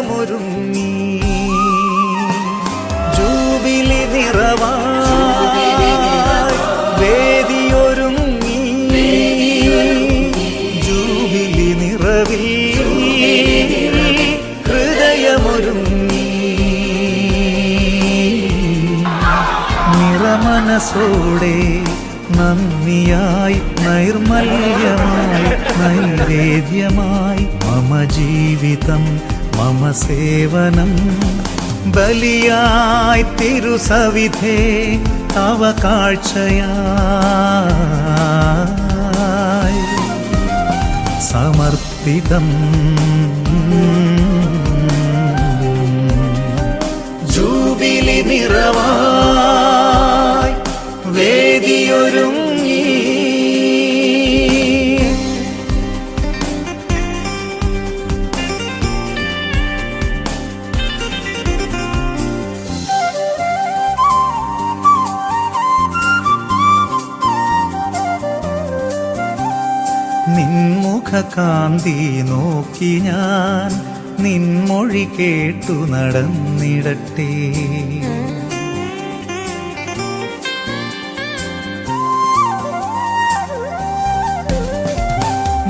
ഹൃദയമൊരുങ്ങി jubilee നിറവായി വേദിയൊരുങ്ങി. Jubilee നിറവിൽ ഹൃദയമൊരുങ്ങി. നിറമനസോടെ നന്ദിയായി നൈർമല്യമായി നൈവേദ്യമായി മമ ജീവിതം മമ സേവനം ബലിയായി തിരുസവിധേ തവ കാഴ്ചയായി. സമർപ്പിതം ജൂബിലി നിറവായി നിൻമുഖകാന്തി നോക്കി ഞാൻ നിൻമൊഴി കേട്ടു നടന്നിടട്ടെ.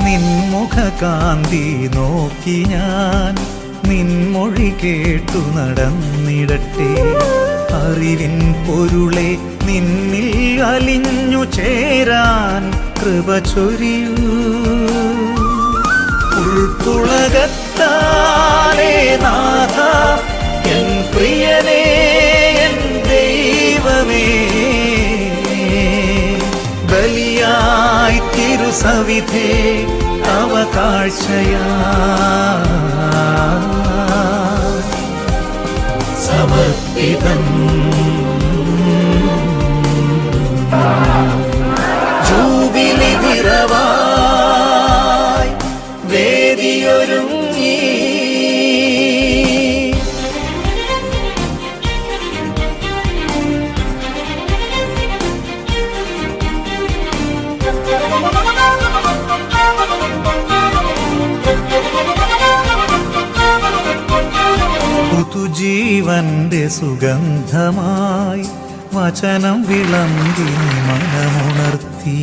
നിൻമുഖകാന്തി നോക്കി ഞാൻ നിൻമൊഴി കേട്ടു നടന്നിടട്ടെ. അറിവിൻ പൊരുളെ നിന്നിൽ അലിഞ്ഞു ചേരാൻ കൃപ ചൊരിയൂ. ഉൾപ്പുളകത്താലേ നാഥ എൻ പ്രിയനേ എൻ ദൈവമേ. ബലിയായി തിരുസവിധേ തവ കാഴ്ചയാ സമർപ്പിതം പുതുജീവന്റെ സുഗന്ധമായി വചനം വിളമ്പി മനമുണർത്തി.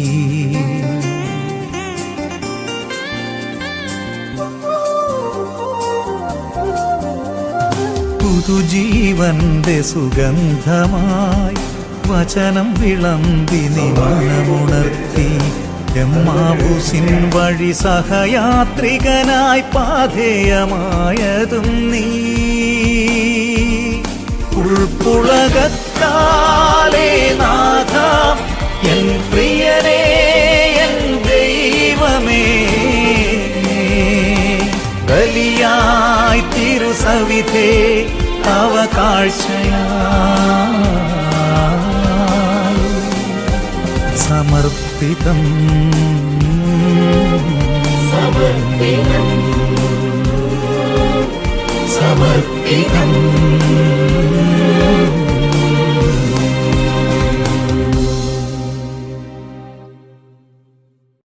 പുതുജീവന്റെ സുഗന്ധമായി വചനം വിളമ്പി മനമുണർത്തി. എമ്മാവൂസിൻ വഴി സഹയാത്രികനായി പാധേയമായതും നീ. ഉലകത്താലേ നാഥ എൻ പ്രിയനേ എൻ ദൈവമേ. ബലിയായി തിരുസവിധേ അവ കാഴ്ചയാ സമർപ്പിതം. സമർപ്പിതം. സമർപ്പിതം.